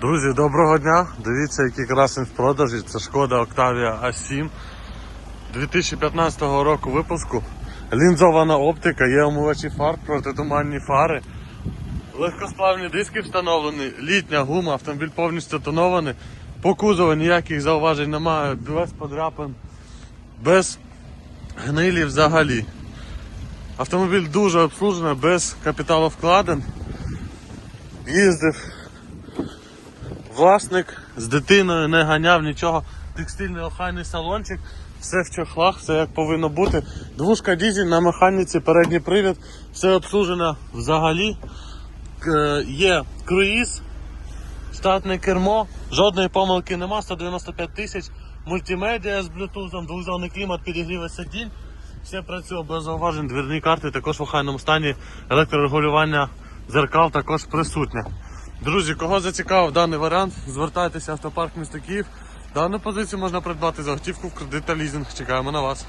Друзі, доброго дня! Дивіться, який красень в продажі. Це шкода Octavia A7 2015 року випуску. Лінзована оптика, є омивачі фар, протитуманні фари. Легкосплавні диски встановлені, літня гума, автомобіль повністю тонований. По кузову ніяких зауважень немає, без подряпин, без гнилі взагалі. Автомобіль дуже обслужений, без капіталовкладень. Їздив Власник з дитиною не ганяв нічого. Текстильний охайний салончик, все в чохлах, все як повинно бути. Двушка дізель на механіці, передній привід, все обслужено взагалі. Є круїз, штатне кермо, жодної помилки нема, 195 тисяч, мультимедіа з блютузом, двохзонний клімат, підігріве сидінь. Все працює без зауважень, двірні карти також в охайному стані, електрорегулювання зеркал також присутнє. Друзі, кого зацікавив даний варіант, звертайтеся в автопарк міста Київ. Дану позицію можна придбати за готівку в кредит та лізинг. Чекаємо на вас.